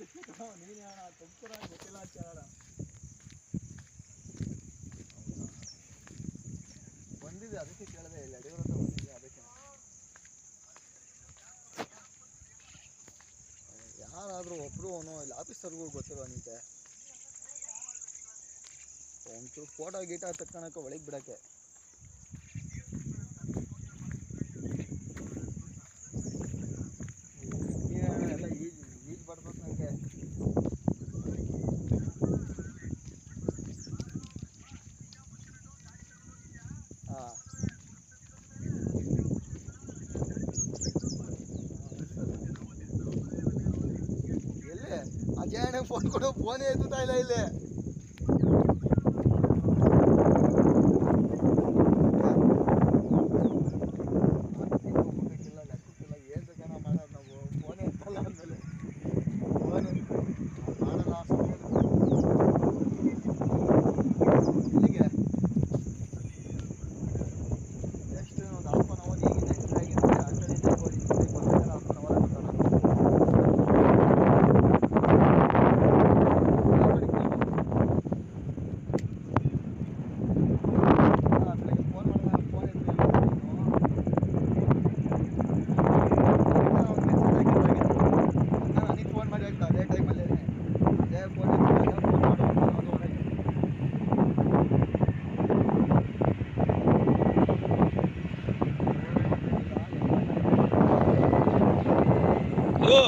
ನೀನೇ ಅಣ್ಣ ಗೊತ್ತಿಲ್ಲ ಚಾರ ಬಂದಿದೆ, ಅದಕ್ಕೆ ಕೇಳಿದೆ ಇಲ್ಲಿ. ಅಡಿಗರ ಬಂದಿದೆ, ಅದಕ್ಕೆ. ಯಾರಾದರೂ ಒಬ್ರು ಅವನು ಇಲ್ಲಿ, ಆಫೀಸರ್ಗೂ ಗೊತ್ತಿರೋ ನಿಂತೆ? ಒಂಚೂರು ಫೋಟೋ ಗೀಟ ತಕ್ಕೊಳಕ್ಕೆ ಒಳಗೆ ಬಿಡಕ್ಕೆ ನೀನು ಎಲ್ಲ ಈಜ್ ಈಜ್ ಬರ್ಬೇಕು ನನಗೆ ಹಾಂ ಎಲ್ಲಿ ಅಜಯಣ್ಣ ಫೋನ್ ಕೊಡು ಫೋನೇ ಎತ್ತುತ್ತಾ ಇಲ್ಲ ಇಲ್ಲಿ ಲೆಕ್ಕಕ್ಕಿಲ್ಲ ಲೆಕ್ಕಕ್ಕಿಲ್ಲ ಏನು ಬೇಕಾನ ಮಾಡೋದು ನಾವು ಫೋನೇ ಎತ್ತಲ್ಲ ಅಂದಮೇಲೆ ಫೋನ್ ಮಾಡಲ್ಲ ಆ ಸಮಯದಲ್ಲಿ. ಇಲ್ಲಿಗೆ ಎಷ್ಟು ಒಂದು ಹಾಫ್ ಅನ್ ಅವರ್ ಈಗಿದೆ ಎಂಟ್ರಿ ಆಗಿದೆ ಆ ಕಡೆಯಿಂದ ಹೋಗಿ ಈ ಕಡೆ ಬರ್ಬೇಕಾದ್ರೆ ಹಾಫ್ ಅನ್ ಅವರ್ ಆಗುತ್ತಲ್ಲ ಫೋನ್ ಮಾಡಿ ಹೇಳ್ತಾ ಅದೇ ಟೈಮಲ್ಲಿ ಅದೇ ಫೋನ್ ಫೋನ್ ಮಾಡಿ ಹಲೋ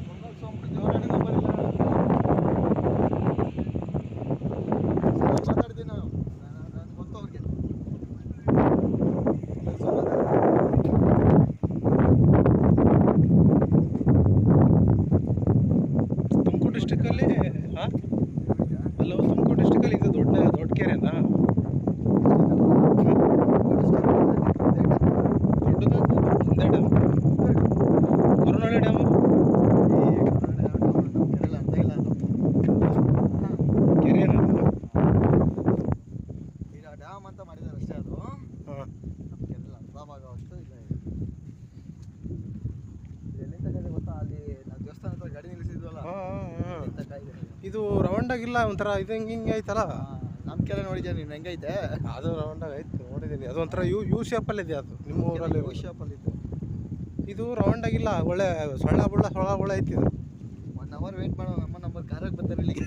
ಪೊಂಗಲ್ ಸೋಂಪು ಜೋರಾಗಿ ನಂಬರ್ ಇಲ್ಲ ಮಾತಾಡ್ತೀನಿ ನಾನು ನಾನು ಗೊತ್ತು ಅವ್ರಿಗೆ ಕೆಲ್ಸ ಮಾತಾಡ್ತೀನಿ. ತುಮಕೂರು ಡಿಸ್ಟಿಕಲ್ಲಿ ಹಾಂ ಅಲ್ಲ ತುಮಕೂರು ಡಿಸ್ಟಿಕಲ್ಲಿ ಇದು ದೊಡ್ಡ ದೊಡ್ಡ ಕೆರೆನಾ ದೊಡ್ಡದು ಒಂದೇ ಡ್ಯಾಮ್ ಕುರುನಳ್ಳಿ ಡ್ಯಾಮು ಕೆರೆನಾ ಈಗ ಡ್ಯಾಮ್ ಅಂತ ಮಾಡಿದ್ದಾರೆ ಅಷ್ಟೇ ಅದು ಹಾಂ ನಮಗೆಲ್ಲ ಅರ್ಥ ಆಗೋವಷ್ಟು ಇಲ್ಲ ಇದು. ಇದು ಎಲ್ಲಿಂದ ಕಾಯ್ದೆ ಗೊತ್ತಾ ಅಲ್ಲಿ ನಾವು ದೇವಸ್ಥಾನ ಹತ್ರ ಗಾಡಿ ನಿಲ್ಲಿಸಿದ್ವಲ್ಲ ಹಾಂ ಹಾಂ ಅಲ್ಲಿಂದ ಕಾಯ್ದೆ ಇದು ರೌಂಡಾಗಿಲ್ಲ ಒಂಥರ ಇದು ಹಿಂಗೆ ಹಿಂಗೆ ಐತಲ್ಲ ನಮ್ಮ ಕೆಲ ನೋಡಿದ್ಯಾ ನೀನು? ಹೆಂಗೈತೆ? ಅದು ರೌಂಡಾಗಿ ಐತೆ ನೋಡಿದ್ದೀನಿ ಅದು ಒಂಥರ ಯು ಯು ಶೇಪಲ್ಲಿದೆ ಅದು? ನಿಮ್ಮ ಊರಲ್ಲಿ ಶಾಪಲ್ಲಿ ಇದೆ. ಇದು ರೌಂಡಾಗಿಲ್ಲ ಒಳ್ಳೆ ಸೊಳ್ಳ ಬುಳ್ಳ ಸೊಳ್ಳ ಬುಳ್ಳ ಐತಿ ಇದು. ಒನ್ ಅವರ್ ವೇಟ್ ಮಾಡೋ ನಮ್ಮ ನಂಬರ್ ಕಾರಾಗ ಬರ್ತಾರೆ ಇಲ್ಲಿಗೆ.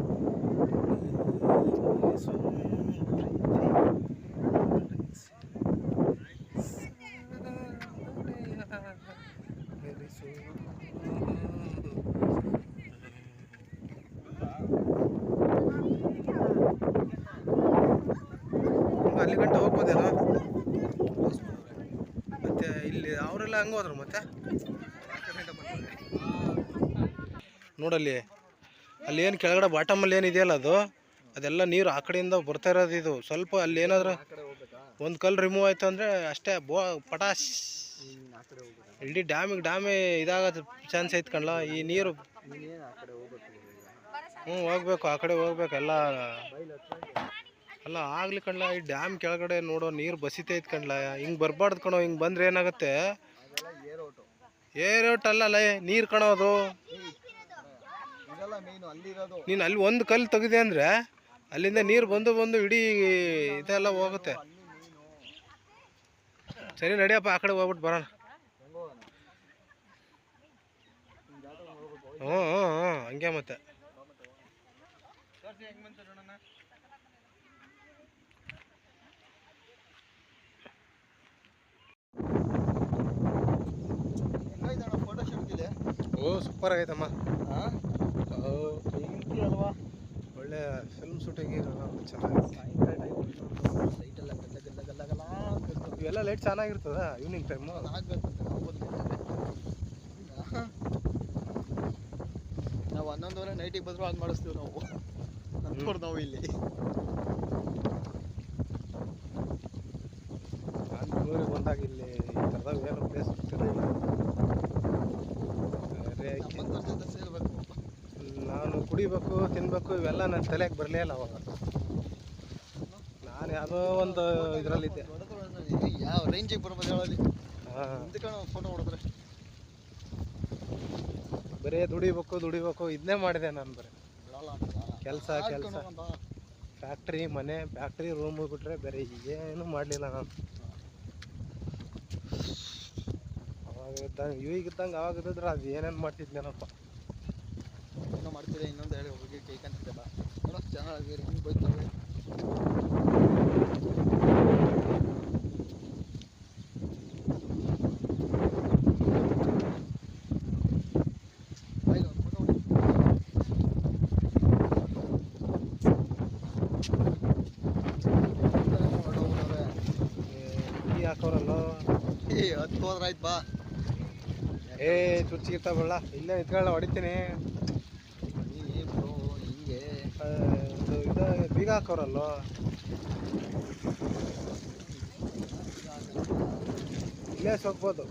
ನೋಡಲ್ಲಿ, ಅಲ್ಲಿ ಏನು ಕೆಳಗಡೆ ಬಾಟಮಲ್ಲಿ ಏನಿದೆಯಲ್ಲ ಅದು? ಅದೆಲ್ಲ ನೀರು ಆ ಕಡೆಯಿಂದ ಬರ್ತಾ ಇರೋದು ಇದು. ಸ್ವಲ್ಪ ಅಲ್ಲಿ ಏನಾದರೂ ಒಂದು ಕಲ್ಲು ರಿಮೂವ್ ಆಯ್ತು ಅಂದರೆ ಅಷ್ಟೇ ಬೋ ಪಟಾಶ್ ಇಡೀ ಡ್ಯಾಮಿಗೆ ಡ್ಯಾಮೇ ಇದಾಗೋದು ಚಾನ್ಸ್ ಐತೆ ಕಣ್ಲ? ಈ ನೀರು ಹ್ಞೂ ಹೋಗ್ಬೇಕು, ಆ ಕಡೆ ಹೋಗ್ಬೇಕು, ಎಲ್ಲ ಅಲ್ಲ, ಆಗ್ಲಿ ಕಣ್ಲ, ಈ ಡ್ಯಾಮ್ ಕೆಳಗಡೆ ನೋಡೋ ನೀರು ಬಸಿತೈತೆ ಕಣ್ಲ? ಹಿಂಗೆ ಬರಬಾರ್ದು ಕಣೋ, ಹಿಂಗೆ ಬಂದ್ರೆ ಏನಾಗುತ್ತೆ? ಏರೋಟ್ ಅಲ್ಲ ನೀರು ಕಣೋದು. ನೀನು ಅಲ್ಲಿ ಒಂದು ಕಲ್ಲು ತೆಗೆದೆ ಅಂದರೆ ಅಲ್ಲಿಂದ ನೀರು ಬಂದು ಬಂದು ಇಡೀ ಇದೆಲ್ಲ ಹೋಗುತ್ತೆ. ಸರಿ ನಡಿಯಪ್ಪ ಆ ಕಡೆ ಹೋಗ್ಬಿಟ್ಟು ಬರೋಣ. ಹ್ಞೂ ಹ್ಞೂ ಹ್ಞೂ ಹಂಗೆ ಮತ್ತೆ ಹೆಂಗಾಯ್ತಣ್ಣ ಫೋಟೋ ಶೂಟ್ಗಿಲ್ಲಿ ಓ ಸೂಪರ್ ಆಗೈತಮ್ಮ. ಅಲ್ವಾ? ಒಳ್ಳೆ ಫಿಲ್ಮ್ ಶೂಟಿಂಗ್ ಚೆನ್ನಾಗಿ. ಇವೆಲ್ಲ ಲೈಟ್ ಚೆನ್ನಾಗಿರ್ತದ ಈವ್ನಿಂಗ್ ಟೈಮು ನಾವು ಹನ್ನೊಂದುವರೆ ನೈಟಿಗೆ ಬಂದರೂ ಅದು ಮಾಡಿಸ್ತೀವಿ ನಾವು. ಅಂದ್ಕೊಡ್ ನಾವು ಇಲ್ಲಿ. ನಾನು ಊರಿಗೆ ಬಂದಾಗ ಇಲ್ಲಿ ಈ ಥರದಾಗ ಏನು ಪ್ಲೇಸ್ ಗೊತ್ತಿರಲಿಲ್ಲ ಸೇರ್ಬೇಕು ನಾನು ಕುಡಿಬೇಕು ತಿನ್ಬೇಕು ಇವೆಲ್ಲ ನನ್ನ ತಲೆಗೆ ಬರಲೇ ಇಲ್ಲ ಅವಾಗ. ನಾನು ಯಾವುದೋ ಒಂದು ಇದರಲ್ಲಿದ್ದೆ. ಯಾವ ರೇಂಜಿಗೆ ಬರ್ಬೋದು ಹೇಳಲಿ ಹಾಂ. ಹಿಂದಕ್ಕೆ ಫೋಟೋ ಹೊಡೆದ್ರೆ. ಬರೀ ದುಡಿಬೇಕು ದುಡಿಬೇಕು ಇದನ್ನೇ ಮಾಡಿದೆ ನಾನು ಬರೀ. ಕೆಲಸ ಕೆಲಸ. ಫ್ಯಾಕ್ಟ್ರಿ ಮನೆ ಫ್ಯಾಕ್ಟ್ರಿ ರೂಮ್ ಬಿಟ್ರೆ ಬೇರೆ ಏನು ಮಾಡಲಿಲ್ಲ ನಾನು ಅವಾಗ ಇದ್ದಂಗೆ ಇವಾಗ ಇದ್ದಂಗೆ ಅವಾಗ ಇದ್ದಿದ್ರೆ ಅದು ಏನೇನು ಮಾಡ್ತಿದ್ನೇನಪ್ಪ. ಏನೋ ಮಾಡ್ತೀರಾ ಇನ್ನೊಂದು ಹೇಳಿ ಹೋಗಿ ಕೈ ಕಂತಿದ್ದಲ್ಲ ನೋಡೋ ಚೆನ್ನಾಗಿ ಹಿಂಗೆ ಬೈತವೆ. ಆಯ್ತು, ಒಂದ್ ಏ ಚುಚ್ಚಿಗಿರ್ತಾವಲ್ಲ ಇಲ್ಲೇ ಇದ್ಕೊಳ್ಳ ಹೊಡಿತೀನಿ ಹಿಂಗೆ ಇದು ಇದು ಬೀಗ ಹಾಕೋರಲ್ಲೋ ಇಲ್ಲೇ ಸೋಗ್ಬೋದು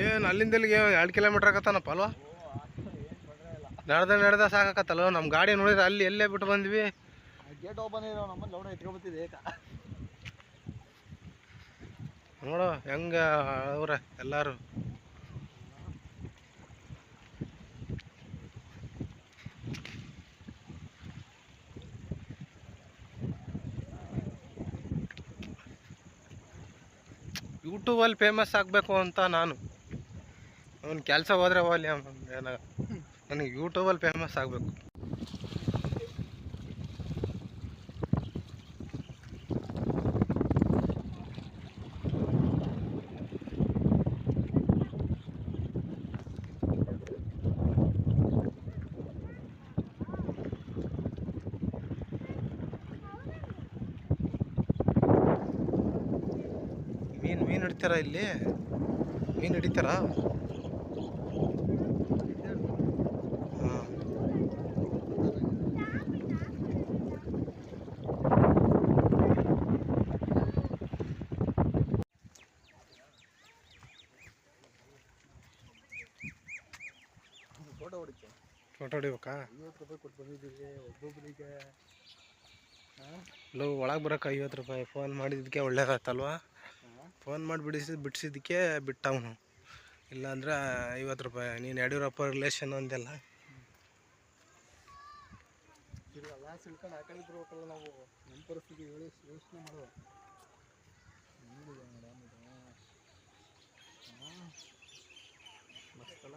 ಏನು ಅಲ್ಲಿಂದ ಇಲ್ಲಿಗೆ ಎರಡು ಕಿಲೋಮೀಟ್ರ್ ಆಗತ್ತಾನಪ್ಪ ಅಲ್ವಾ? ನಡೆದ ನಡೆದ ಸಾಕತ್ತಲ್ಲ ನಮ್ಮ ಗಾಡಿ ನೋಡಿದ್ರೆ ಅಲ್ಲಿ ಎಲ್ಲೇ ಬಿಟ್ಟು ಬಂದ್ವಿ. ಗೇಟ್ ಓಪನ್ ಇರೋ ನಮ್ಮ ಲೌಡ ಏಕ. ನೋಡು ಹೆಂಗ ಅವ್ರ ಎಲ್ಲಾರು. ಯೂಟ್ಯೂಬಲ್ಲಿ ಫೇಮಸ್ ಆಗಬೇಕು ಅಂತ ನಾನು. ಅವ್ನ ಕೆಲಸ ಹೋದ್ರೆ ಹೋಗಲಿ ನನಗೆ ಯೂಟ್ಯೂಬಲ್ಲಿ ಫೇಮಸ್ ಆಗಬೇಕು. ಮೀನು ಮೀನು ಹಿಡಿತಾರ ಇಲ್ಲಿ? ಮೀನು ಹಿಡಿತಾರ ಹಾಂ ಹೊಡಿಕೆ ಫೋಟೋ ಹೊಡಿಬೇಕಾ? ಐವತ್ತು ರೂಪಾಯಿ ಕೊಟ್ಟು ಬಂದಿದ್ದೀವಿ ಒಬ್ಬೊಬ್ಬರಿಗೆ ಲೋ ಒಳಗೆ ಬರೋಕೆ ಐವತ್ತು ರೂಪಾಯಿ. ಫೋನ್ ಮಾಡಿದ್ದಕ್ಕೆ ಒಳ್ಳೇದಾಯ್ತಲ್ವಾ ಫೋನ್ ಮಾಡಿ ಬಿಡಿಸಿ ಬಿಡಿಸಿದ್ದಕ್ಕೆ ಬಿಟ್ಟವನು. ಇಲ್ಲಾಂದ್ರೆ ಐವತ್ತು ರೂಪಾಯಿ. ನೀನು ಯಡಿಯೂರಪ್ಪ ರಿಲೇಷನ್ ಅಂದೆಲ್ಲ ತಿರ್ಗಲ್ಲ ಸಿಳ್ಕೊಂಡು ಆ ಕಡೆ ಬರ್ಬೇಕಲ್ಲ ನಾವು ನಮ್ಮ ಪರಿಸ್ಥಿತಿ ಹೇಳಿ ಯೋಚನೆ ಮಾಡುವ. ಮಸ್ತಲ್ಲ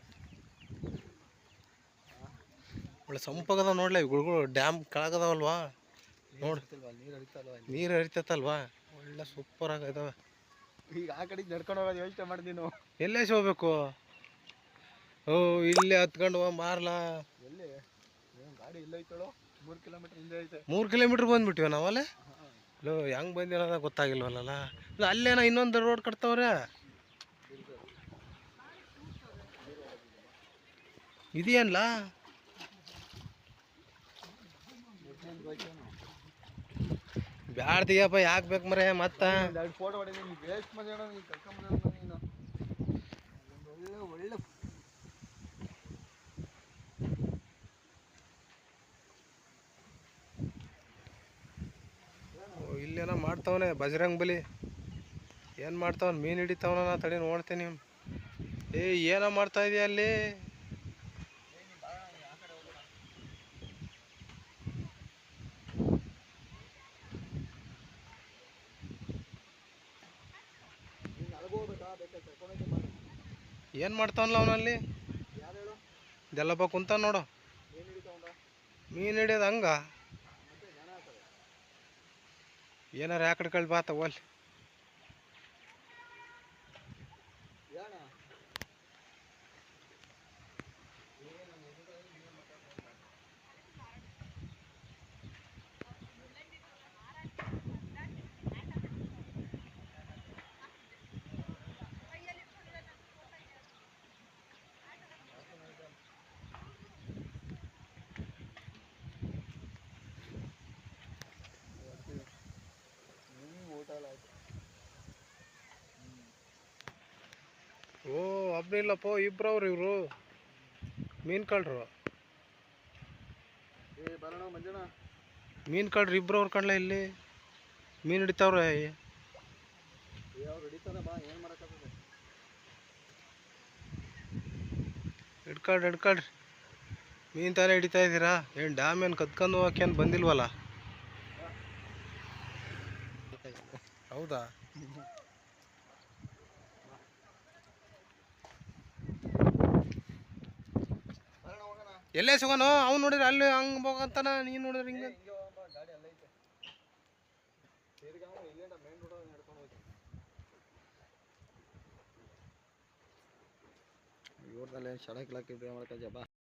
ಒಳ್ಳೆ ಸಂಪಗದ ನೋಡ್ಲೇ ಗುಳ್ಗಳು ಡ್ಯಾಮ್ ಕೆಳಗದವಲ್ವಾ ನೋಡು. ನೀರು ಹರಿತೈತಲ್ವಾ? ಒಳ್ಳೆ ಸೂಪರ್ ಆಗಿದಾವೆ ಈಗ ಆ ಕಡೆ ನಡ್ಕೊಂಡು ಹೋಗೋದು ಯೋಚನೆ ಮಾಡಿದ್ವಿ ನಾವು ಎಲ್ಲೇ ಹೋಗ್ಬೇಕು? ಓ ಇಲ್ಲೇ ಹತ್ಕೊಂಡು ಹೋಗ್ ಮಾರ್ಲಾ. ಎಲ್ಲಿ? ಗಾಡಿ ಇಲ್ಲೈತಳು ಮೂರು ಕಿಲೋಮೀಟ್ರ್ ಹಿಂದೆ ಐತೆ. ಮೂರು ಕಿಲೋಮೀಟ್ರ್ ಬಂದ್ಬಿಟ್ಟಿವ ನಾವಲ್ಲೇ? ಲೋ ಹೆಂಗೆ ಅನ್ನೋದು ಗೊತ್ತಾಗಿಲ್ವಲ್ಲ ಇಲ್ಲ ಅಲ್ಲೇನೋ ಇನ್ನೊಂದು ರೋಡ್ ಕಟ್ತಾವ್ರೆ. ಇದೆಯಲ್ಲ ಬ್ಯಾಡ್ದಿಯಪ್ಪ ಯಾಕೆ ಬೇಕು ಮರೆ ಮತ್ತೆ? ಫೋಟೋ ನೀನು ನೀನು ಒಳ್ಳೆ ಓ, ಇಲ್ಲೇನೋ ಮಾಡ್ತಾವನೆ ಬಜರಂಗ್ ಬಲಿ. ಏನು ಮಾಡ್ತಾವನ್? ಮೀನು ಹಿಡಿತಾವನ ನಾ ತಡಿ ನೋಡ್ತೀನಿ. ಏ ಏನೋ ಮಾಡ್ತಾ ಇದೀಯ ಅಲ್ಲಿ ನೀನು ಅಲ್ಗೋಗ್ಬೇಕಾ ಬೇಕಾದ್ರೆ ಕರ್ಕೊಂಡೋಗಿ ಮಾಡಿ ಏನು ಮಾಡ್ತಾವನಲ್ಲ ಅವನಲ್ಲಿ? ಇದೆಲ್ಲಪ್ಪ ಕುಂತ ನೋಡು. ಮೀನು ಹಿಡಿಯೋದು ಹಂಗ. ಏನಾರ ಯಾಕಡೆ ಕಳ್ ಬಾತ ಒಬ್ನಿಲ್ಲಪ್ಪ ಇಬ್ರವ್ರು ಇವರು. ಮೀನು ಕಳ್ರು ಮೀನು ಕಳ್ರು ಇಬ್ರವ್ರು ಕಣ್ಲ ಇಲ್ಲಿ. ಮೀನು ಹಿಡಿತಾವ್ರೆ. ಹಿಡ್ಕೊಳ್ರಿ ಹಿಡ್ಕೊಳ್ರಿ. ಮೀನು ತಾನೇ ಹಿಡಿತಾ ಇದ್ದೀರಾ? ಏನು ಡ್ಯಾಮ್ ಏನು ಕತ್ಕೊಂಡು ಹೋಗಕ್ಕೆ ಏನು ಬಂದಿಲ್ವಲ್ಲ? ಹೌದಾ? ಎಲ್ಲೇ ಸಿಗೋನು? ಅವ್ನು ನೋಡಿದ್ರೆ ಅಲ್ಲಿ ಹಂಗೆ ಹೋಗಂತಾನ ನೀನು ನೋಡಿದ್ರೆ ಹಿಂಗೆ ಇವ್ರದಲ್ಲಿ ಏನು ಸಡಕ್ ಬೇ ಮಾಡ್ಕೊಂಡ್ಯಾ ಬಾ.